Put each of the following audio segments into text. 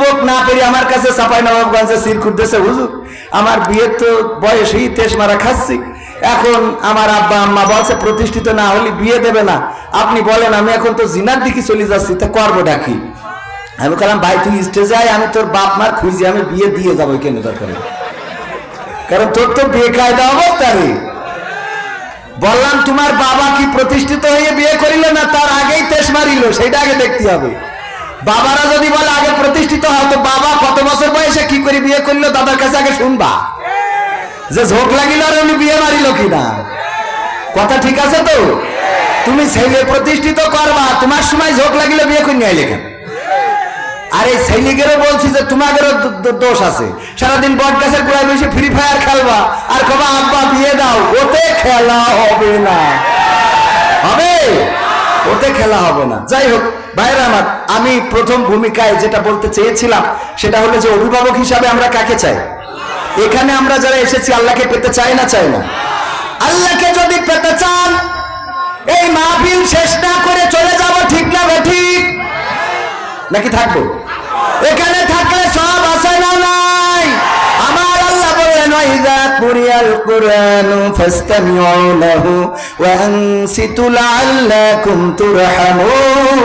যুবক না পেরে আমার কাছে চাপাই নবাবগঞ্জে সির খুঁজতেছে হুজুর, আমার বিয়ের তো বয়সেই তেস মারা খাচ্ছি। এখন আমার আব্বা, আম্মা বলছে, প্রতিষ্ঠিত না হলে বিয়ে দেবে না। আপনি বলেন, আমি এখন তো জিনার দিকে চলে যাচ্ছি, তা করব ডাকি আমি বললাম, ভাই, তুই স্টেজে আয়, আমি তোর বাপ মার খুঁজি, আমি বিয়ে দিয়ে যাব কেন দরকার। কারণ তোর তো বিয়ে বেকায়দা অবস্থা রে। বললাম, তোমার বাবা কি প্রতিষ্ঠিত হয়ে বিয়ে করিল না? তার আগেই তেস মারিল সেটা আগে দেখতে হবে। বাবারা যদি বলে আগে প্রতিষ্ঠিত হয়, তো বাবা কত বছর বয়সে কি করে বিয়ে করল, দাদার কাছে আগে শুনবা। যে ঝোঁক লাগিল আর উনি বিয়ে মারিল কিনা? কথা ঠিক আছে তো? তুমি ছেলে প্রতিষ্ঠিত করবা, তোমার সময় ঝোঁক লাগিলে বিয়ে করে নিয়ে কেন? আরে সৈনিকেরও বলছি যে তোমাদেরও দোষ আছে। সারাদিন বট গাছের গোড়ায় বসে ফ্রি ফায়ার খেলবা। আর কবা, আব্বা, বিয়ে দাও। ওতে খেলা হবে না। হবে? ওতে খেলা হবে না। যাই হোক ভাইরা আমার, আমি প্রথম ভূমিকায় যেটা বলতে চেয়েছিলাম, সেটা হলো যে অভিভাবক হিসাবে আমরা কাকে চাই? এখানে আমরা যারা এসেছি, আল্লাহকে পেতে চাই না চাই না। আল্লাহকে যদি পেতে চান, এই মাহফিল শেষ না করে চলে যাব, ঠিক না ঠিক? নাকি থাকব? এখানে থাকলে সব আছে না নাই? আমার আল্লাহ বললেন ওয়াইদা কুরিয়াল কুরআনু ফাসতামিউ লাহু আনসিতু লাআল্লাকুম তুরহামুন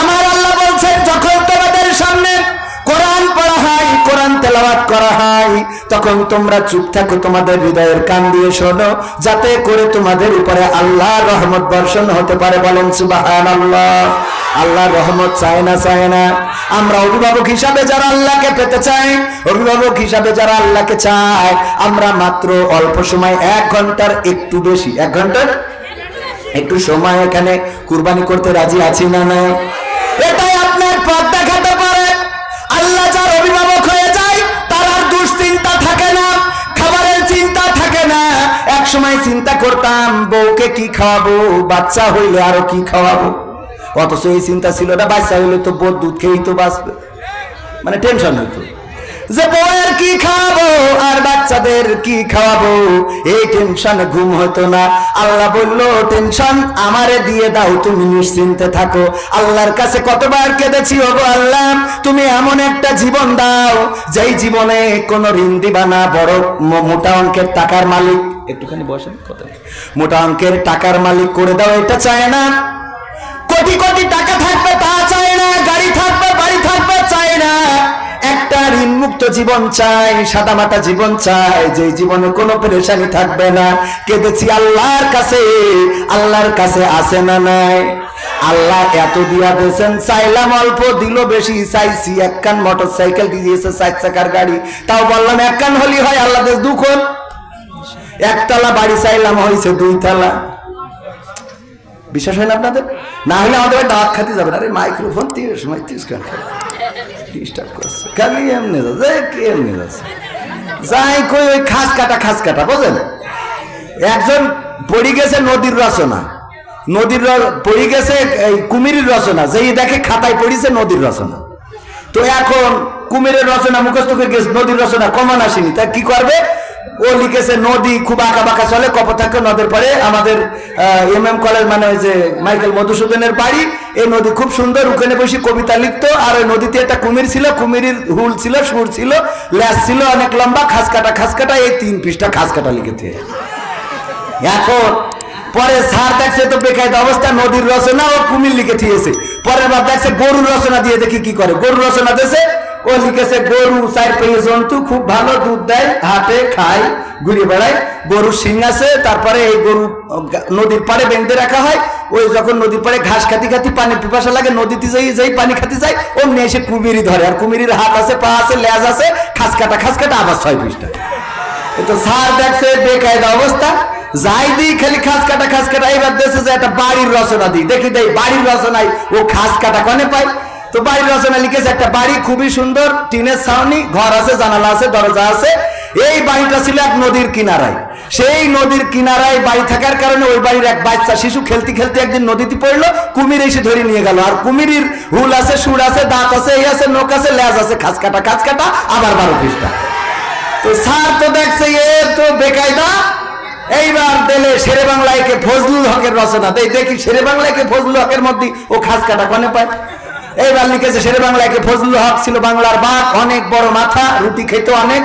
আমার আল্লাহ বলছেন, যখন তোমাদের সামনে কোরআন পড়া হয়, কোরআন তেলাওয়াত করা হয়, তখন তোমরা চুপ থাকো, তোমাদের হৃদয়ের কান দিয়ে শোনো, যাতে করে তোমাদের উপরে আল্লাহ রহমত বর্ষণ হতে পারে। বলেন সুবাহান আল্লাহ আল্লাহ রহমত চায় না চায় না। আমরা অভিভাবক হিসাবে যারা আল্লাহকে পেতে চাই, অভিভাবক হিসাবে যারা আল্লাহকে চায়, আমরা মাত্র অল্প সময়, এক ঘণ্টার একটু বেশি, এক ঘণ্টার একটু সময় এখানে কুরবানি করতে রাজি আছি না নাই? এটাই আপনার পথ দেখাতে পারে। আল্লাহ যার অভিভাবক হয়ে যায়, তার আর দুশ্চিন্তা থাকে না, খাবারের চিন্তা থাকে না। এক সময় চিন্তা করতাম, বউকে কি খাওয়াবো, বাচ্চা হইলে আরও কি খাওয়াবো? অথচ এই চিন্তা ছিল না, বাচ্চা হইলে তো বোধ দুধ খেয়েই তো বাঁচবে। মানে টেনশন হইতো। যে বউয়ের কি খাওয়াবো, আর বাচ্চাদের কি খাওয়াবো, এই টেনশন ঘুম হতো না। আল্লাহ বলল টেনশন আমারে দিয়ে দাও, তুমি নিশ্চিন্তে থাকো। আল্লাহর কাছে কতবার কেঁদেছি, ওগো আল্লাহ, তুমি এমন একটা জীবন দাও, যেই জীবনে কোনো ঋণ দিবা না, বড় মোটা অঙ্কের টাকার মালিক। একটুখানি বসেন, কথা মোটা অঙ্কের টাকার মালিক করে দাও, এটা চায় না। কোটি কোটি টাকা থাকবে, তা চায় না। গাড়ি থাকবে, বাড়ি থাকবে, চায় না। একটা ঋণমুক্ত জীবন চাই, সাদা মাটা জীবন চাই যে জীবনে কোনো পেরেশানি থাকবে না। কেঁদেছি আল্লাহর কাছে আল্লাহর কাছে আসে না নাই। আল্লাহ এত দিয়া দিয়েছেন, চাইলাম অল্প, দিল বেশি, চাইছি একখান মোটর সাইকেল দিয়েছে চার চাকার গাড়ি। তাও বললাম একখান হলি হয়, আল্লাহ দেশ দুখন। একতলা বাড়ি চাইলাম হয়েছে দুই তলা বিশ্বাস হয় না আপনাদের? না হলে আমাদের দাঁত খাতে যাবে না। আরে মাইক্রোফোন তিরিশ সময় তিরিশ কান ডিস্টার্ব করছে। খালি এমনি যাচ্ছে এমনি যাচ্ছে যাই কই, ওই খাস কাটা খাস কাটা বুঝলেন একজন পড়ে গেছে নদীর রচনা। নদীর পড়ে গেছে এই কুমিরের রচনা। যেই দেখে খাতায় পড়িছে নদীর রচনা। তো এখন কুমিরের রচনা মুখস্থ করে গেছে, নদীর রচনা কমন আসেনি। তা কি করবে? ও লিখেছে নদী খুব আঁকা বাঁকা চলে, কপোতাক্ষ নদের পরে আমাদের এম এম কলেজ মানে ওই যে মাইকেল মধুসূদনের বাড়ি, এই নদী খুব সুন্দর, ওখানে বসে কবিতা লিখতো, আর ওই নদীতে একটা কুমির ছিল, কুমিরের হুল ছিল, সুর ছিল, ল্যাস ছিল, অনেক লম্বা খাস কাটা খাস কাটা এই তিন পৃষ্ঠা খাস কাটা লিখেছে। এখন, পরে স্যার দেখছে তো বেকায়দা অবস্থা, নদীর রচনা ও কুমির লিখে দিয়েছে। পরের বার দেখছে গরুর রচনা দিয়ে দেখি কি করে, গরুর রচনা দিয়েছে ও লিখেছে, গরু চার পেয়ে জন্তু, খুব ভালো দুধ দেয়, হাটে, খায় ঘুরে বেড়ায়। গরুর শিং আছে তারপরে এই গরু নদীর পাড়ে বেঁধে রাখা হয়। ওই যখন নদীর পাড়ে ঘাস খাতি খাতি পানি পিপাসা লাগে, নদীতে যাই যাই পানি খাতে যায়, অমনি এসে কুমিরি ধরে। আর কুমিরির হাত আছে, পা আছে, লেজ আছে খাস কাটা খাস কাটা আবার ছয় পৃষ্ঠা। তো স্যার দেখছে, বেকায়দা অবস্থা। যাই দিই, খালি খাস কাটা খাস কাটা এবার দেশে যে একটা বাড়ির রচনা দিই। দেখি দেই, বাড়ির রচনায় ও খাস কাটা কনে পাই তো বাড়ির রচনা লিখেছে একটা বাড়ি, খুবই সুন্দর, টিনের ছাউনি, ঘর আছে, জানালা আছে, দরজা আছে। এই বাড়িটা ছিল এক নদীর কিনারায়। সেই নদীর কিনারায় বাড়ি থাকার কারণে ওই বাড়ির এক বাচ্চা শিশু খেলতে খেলতে একদিন নদীতে পড়ল, কুমির এসে ধরে নিয়ে গেল। আর কুমিরের হুল আছে, সুর আছে, দাঁত আছে, এই আছে নোক আছে, লেজ আছে খাস কাটা খাস কাটা আবার বারো পৃষ্ঠা। তো স্যার তো দেখছে, এ তো বেকায়দা। এইবার দিলে শেরে বাংলায়কে ফজলুল হকের রচনা। দেখি শেরে বাংলায়কে ফজলুল হকের মধ্যে ও খাস কাটা কনে পায়। এইবার লিখেছে, শেরে বাংলায় ফজলুল হক ছিল বাংলার বাঘ, অনেক বড় মাথা, রুটি খেত অনেক,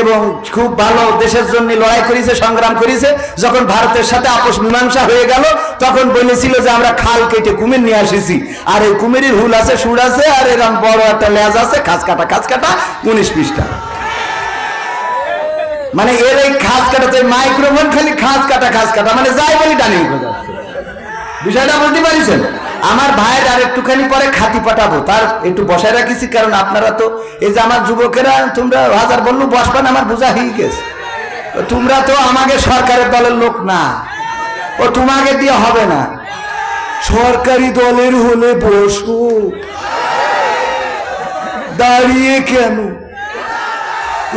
এবং খুব ভালো দেশের জন্য লড়াই করেছে, সংগ্রাম করেছে। যখন ভারতের সাথে আপোষ মীমাংসা হয়ে গেল, তখন বলেছিল যে, আমরা খাল কেটে কুমির নিয়ে আসিছি। আর এই কুমিরের হুল আছে, সুর আছে, আর এরকম বড় একটা লেজ আছে খাস কাটা খাস কাটা উনিশ পৃষ্ঠা। মানে এর এই খাস কাটাতে মাইক্রোফোন, খালি খাস কাটা খাস কাটা মানে যাই বলি যাচ্ছে। বিষয়টা বুঝতে পারিছেন? আমার ভাইয়ের আর একটুখানি পরে খাতি পাঠাবো। তার একটু বসায় রাখিছি, কারণ আপনারা তো, এই যে আমার যুবকেরা, তোমরা হাজার বললু বসবান আমার বোঝা হয়ে গেছে। তোমরা তো আমাকে সরকারের দলের লোক না। ও তোমাকে দিয়ে হবে না। সরকারি দলের হলে বসো দাঁড়িয়ে কেন?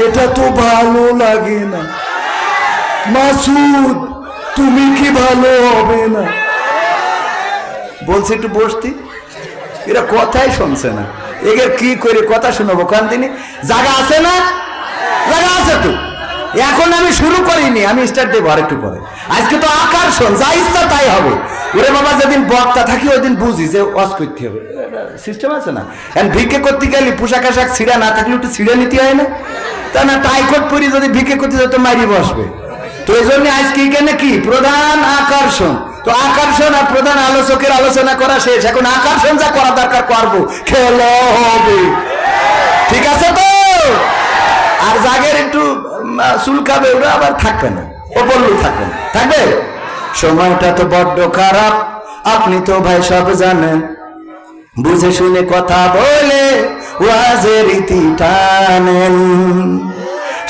এটা তো ভালো লাগে না। মাসুদ, তুমি কি ভালো হবে না? বলছে, একটু বসতি। এরা কথাই শুনছে না। এদের কি করে কথা শুনব কারণ তিনি জায়গা আছে না? জায়গা আছে তো। এখন আমি শুরু করিনি, আমি স্টার্ট দেবো আর একটু পরে। আজকে তো আকর্ষণ যা ইচ্ছা তাই হবে। ওরে বাবা, যেদিন বক্তা থাকি ওই দিন বুঝি যে ওয়াজ করতে হবে। সিস্টেম আছে না? এখন ভিক্ষে করতে গেলে পোশাক আশাক ছিঁড়া না থাকলে একটু ছিঁড়ে নিতে হয় না? তা না টাইকট পরি যদি ভিক্ষে করতে যেত মারি বসবে। তো এই জন্য আজকে এখানে কি? প্রধান আকর্ষণ। তো আকর্ষণ আর প্রধান আলোচকের আলোচনা করা শেষ। এখন আকর্ষণ যা করা দরকার করব। খেলো হবে। ঠিক আছে তো? আর জাগের একটু চুলকাবে, ওরা আবার থাকবে না। ও বললু থাকবে না। থাকবে? সময়টা তো বড্ড খারাপ। আপনি তো ভাই সব জানেন। বুঝে শুনে কথা বলে, ওয়াজের রীতি টানেন।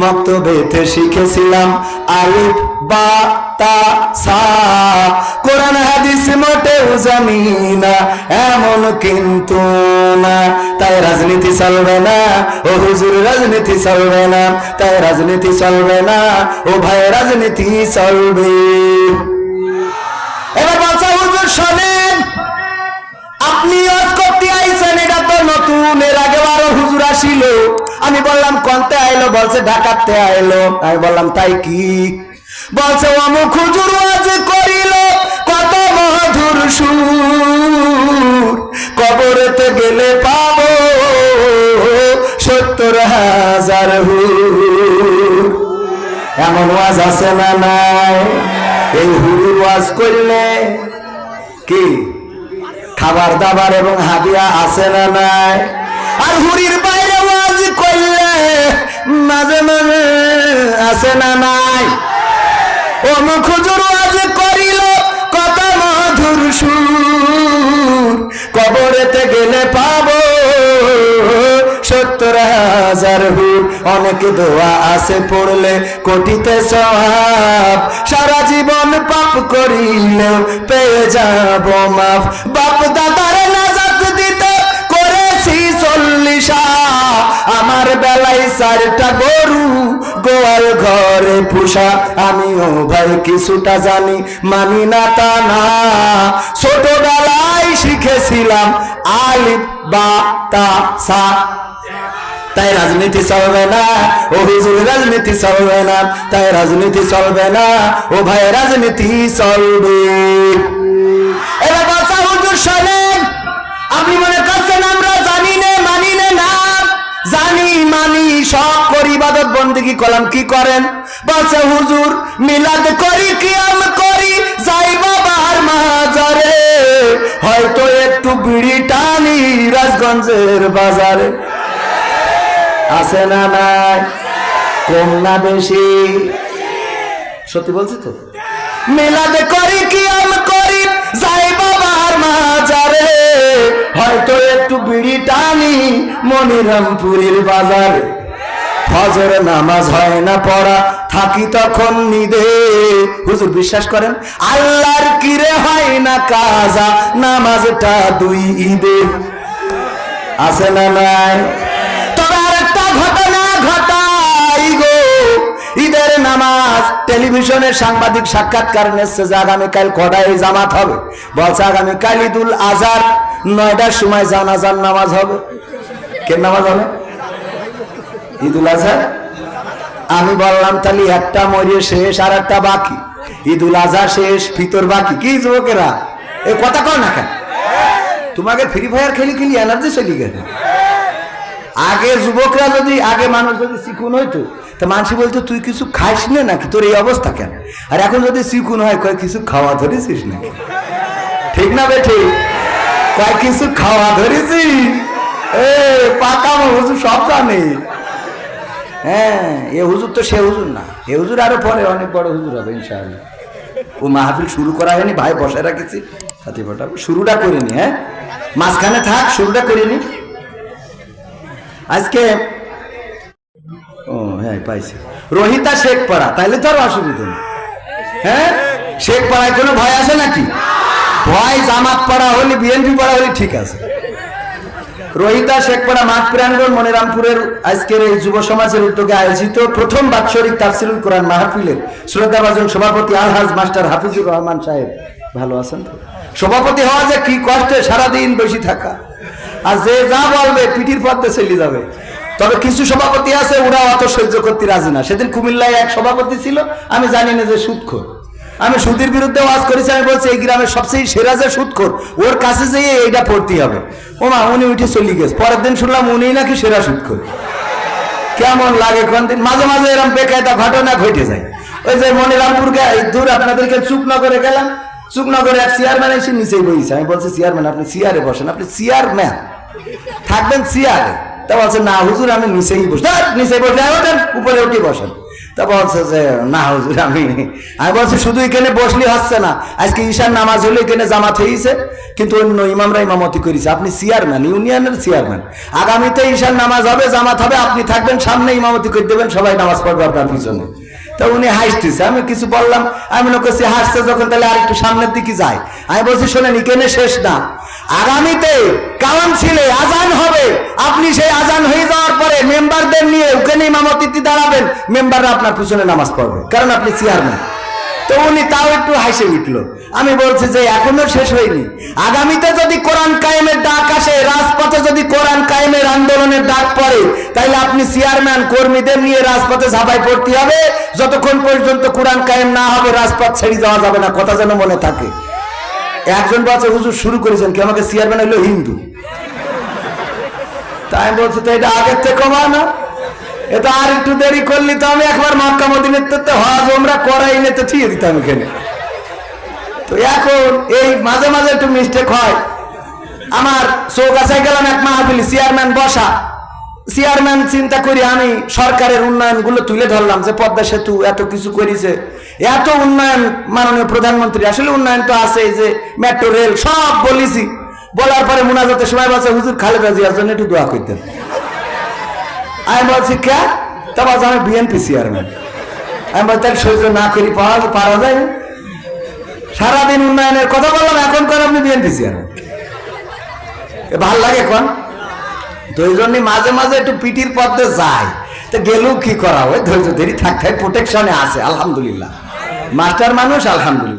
মক্তবেতে শিখেছিলাম। আলিফ, বা, তা, সা। কোরআন, হাদিস মোটেও জানি না এমন কিন্তু না। তাই রাজনীতি চলবে না। ও হুজুর, রাজনীতি চলবে না। তাই রাজনীতি চলবে না। ও ভাই, রাজনীতি চলবে। এবার বাচ্চা হুজুর, শোনেন আপনি আইছেন এটা তো নতুন, এর আগে আরও হুজুর আসিল। আমি বললাম, কন্তে আইলো? বলছে, ঢাকাতে আইলো। আমি বললাম, তাই কি? বলছে, অমুক হুজুর ওয়াজ করিল, কত মধুর সুর। কবরেতে গেলে পাবো সত্তর হাজার হুর। এমন ওয়াজ আছে না নাই? এই হুজুর ওয়াজ করলে কি? খাবার দাবার এবং হাদিয়া আছে না নাই? আর হুরির বাইরে ওয়াজ করলে মাঝে মাঝে আছে না নাই? ও মুখুজুর ওয়াজ করিল কত মধুর সুর। কবরেতে গেলে পাবো সত্তর হাজার হুর। অনেক দোয়া আছে পড়লে কোটিতে সহাব সারা জীবন পাপ করিলেও পেয়ে যাব মাফ। চারটা গরু, গোয়াল ঘরে পুষা। আমিও ভাই, কিছুটা জানি, মানি না তা না। ছোটবেলায় শিখেছিলাম আলিফ, বা, তা, সা। তাই রাজনীতি চলবে না, ও হুজুর রাজনীতি চলবে না, তাই রাজনীতি চলবে না, ও ভাই, রাজনীতি চলবে। এবার বাচ্চা হুজুর শোনেন, আপনি মনে করছেন জানি, মানি, সব করি, ইবাদত, বন্দিগি কলাম, কি করেন? বলছে, হুজুর, মিলাদ করি, কিয়াম করি যাই বাবার মাজারে। হয়তো একটু বিড়ি টানি রাজগঞ্জের বাজারে। আছে না নাই? কম না বেশি? সত্যি বলছি তো? মিলাদে করি কি আম করি যাই বাবার মাজারে। হয়তো মনিরামপুরীর বাজারে। ফজর নামাজ হয় না, পড়া থাকি তখন নিদে। হুজুর বিশ্বাস করেন, আল্লাহর কিরে হয় না কাজা, নামাজটা দুই ঈদে। আছে না নাই? তবে আর একটা ঘটনা ঘটাই গো। ঈদের নামাজ টেলিভিশনে সাংবাদিক সাক্ষাৎকার নিচ্ছে যে আগামীকাল কটায় জামাত হবে? বলছে, আগামীকাল ঈদুল আজহার, নয়টার সময় জানাজার নামাজ হবে। কে নামাজ হবে ঈদুল আজহার আমি বললাম, তাহলে একটা মরিয়ে শেষ আর একটা বাকি। ঈদুল আজহা শেষ, ফিতর বাকি। কি যুবকেরা? এ কথা কর না কেন? তোমাকে ফ্রি ফায়ার খেলি খেলি এনার্জি চলি গেছে। আগে যুবকরা যদি, আগে মানুষ যদি শিখুন হইতো, তা মানুষ বলতো, তুই কিছু খাইস না নাকি? তোর এই অবস্থা কেন? আর এখন যদি শিখুন হয়, কয়, কিছু খাওয়া ধরেছিস নাকি? ঠিক না বে ঠিক? কয়, কিছু খাওয়া ধরেছিস? এ পাকা হুজুর সব জানে। হ্যাঁ এ হুজুর তো সে হুজুর না। এ হুজুর আরও পরে অনেক বড় হুজুর হবে, ইনশাআল্লাহ। ও মাহফিল শুরু করা হয়নি, ভাই বসে রাখেছি। সাথে ফটাবো শুরুটা করিনি হ্যাঁ? মাঝখানে থাক, শুরুটা করিনি। আজকে ও হ্যাঁ পাইছি। রোহিতা শেখ পাড়া, তাইলে তো আর অসুবিধা নেই। হ্যাঁ? শেখ পাড়ায় কোনো ভয় আছে নাকি? ভয় জামাত পাড়া হলে, বিএনপি পাড়া হলে ঠিক আছে। রোহিতা শেখপাড়া মাঠ প্রাঙ্গণ মনিরামপুরের আজকের এই যুব সমাজের উদ্যোগে আয়োজিত প্রথম বাৎসরিক তাফসিরুল কোরআন মাহফিলের শ্রদ্ধাভাজন সভাপতি আলহাজ মাস্টার হাফিজুর রহমান সাহেব। ভালো আছেন সভাপতি হওয়া যে কি কষ্টে সারাদিন বসে থাকা। আর যে যা বলবে পিঠির পথে চলে যাবে। তবে কিছু সভাপতি আছে ওরা অত সহ্য করতে রাজি না। সেদিন কুমিল্লায় এক সভাপতি ছিল, আমি জানি না যে সুদখোর আমি সুদের বিরুদ্ধে ওয়াজ করেছি আমি বলছি এই গ্রামের সবচেয়ে সেরা যে সুদখোর ওর কাছে যেয়ে এইটা পড়তে হবে। ও মা উনি উঠে চলে গেছে। পরের দিন শুনলাম উনি নাকি সেরা সুদখোর। কেমন লাগে কোন দিন? মাঝে মাঝে এরকম বেকায়দা ঘটনা ঘটে যায়। ওই যে মনিরামপুরকে দূর আপনাদেরকে চুকনগরে গেলাম। চুকনগরে এক চেয়ারম্যান এসে নিচেই বইছে। আমি বলছি চেয়ারম্যান আপনি চেয়ারে বসেন। আপনি চেয়ারম্যান। থাকবেন চেয়ারে। তা বলছে না হুজুর আমি নিচেই বসে। ধ্যাৎ, নিচে বসে উপরে উঠে বসেন। তা বলছে যে, না হুজুর, আমি আমি বলছি, শুধু এখানে বসলি হচ্ছে না। আজকে ঈশান নামাজ হলে, এখানে জামাত হয়েছে কিন্তু অন্য ইমামরা ইমামতি করেছে। আপনি চেয়ারম্যান, ইউনিয়নের চেয়ারম্যান। আগামীতে ঈশার নামাজ হবে, জামাত হবে, আপনি থাকবেন, সামনে ইমামতি করে দেবেন, সবাই নামাজ পড়বে আপনার পিছনে। তা উনি হাসতেছে। আমি কিছু বললাম, আমি মনে করছি হাসছে যখন, তাহলে আর একটু সামনের দিকে যায়। আমি বলছি, শোনেন, এখানে শেষ না। আগামীতে কালাম ছিলে আজান হবে। আপনি সেই আজান হয়ে যাওয়ার পরে মেম্বারদের নিয়ে ওখানে ইমামতিতে দাঁড়াবেন। মেম্বাররা আপনার পিছনে নামাজ পড়বে, কারণ আপনি চেয়ারম্যান। তো উনি তাও একটু হাসে উঠল। আমি বলছি যে এখনও শেষ হয়নি। আগামীতে যদি কোরআন কায়েমের ডাক আসে, রাজপথে যদি কোরআন কায়েমের আন্দোলনের ডাক পড়ে তাহলে আপনি চেয়ারম্যান, কর্মীদের নিয়ে রাজপথে ঝাঁপাই পড়তে হবে। যতক্ষণ পর্যন্ত কোরআন কায়েম না হবে, রাজপথ ছেড়ে যাওয়া যাবে না, কথা যেন মনে থাকে। একজন বলছে, হুজুর, শুরু করেছেন কি? আমাকে চেয়ারম্যান হলো হিন্দু। তাই বলছে, তো এটা আগের থেকে কমা না? এটা আর একটু দেরি করলি তো আমি একবার মক্কা মদিনের তো হজ আমরা করাই নিয়ে তো ঠিক দিতাম এখানে। তো এখন এই মাঝে মাঝে একটু মিস্টেক হয়। আমার চৌকাছায় গেলাম এক মাহফিলি চেয়ারম্যান বসা। চেয়ারম্যান চিন্তা করি আমি সরকারের উন্নয়নগুলো তুলে ধরলাম যে পদ্মা সেতু এত কিছু করেছে। এত উন্নয়ন মাননীয় প্রধানমন্ত্রী, আসলে উন্নয়ন তো আছে যে মেট্রো রেল সব বলেছি। বলার পরে মুনাজাতের সময় বলছে, হুজুর খালেদা জিয়ার জন্য একটু দোয়া করতেন। আমি বলছি, কে? তা বলছে, আমি বিএনপি চেয়ারম্যান আমি বলছি, তাহলে সহ্য না করি, পাওয়া পারা যায় সারাদিন উন্নয়নের কথা বললাম, এখন করে আপনি বিএনপি চেয়ারম্যান ভালো লাগে এই জন্য মাঝে মাঝে একটু পিটির পথে যায় তো গেলেও কি করা ওই ধৈর্য ধরি থাকতে প্রোটেকশনে আছে, আলহামদুলিল্লাহ। মাস্টার মানুষ, আলহামদুলিল্লাহ।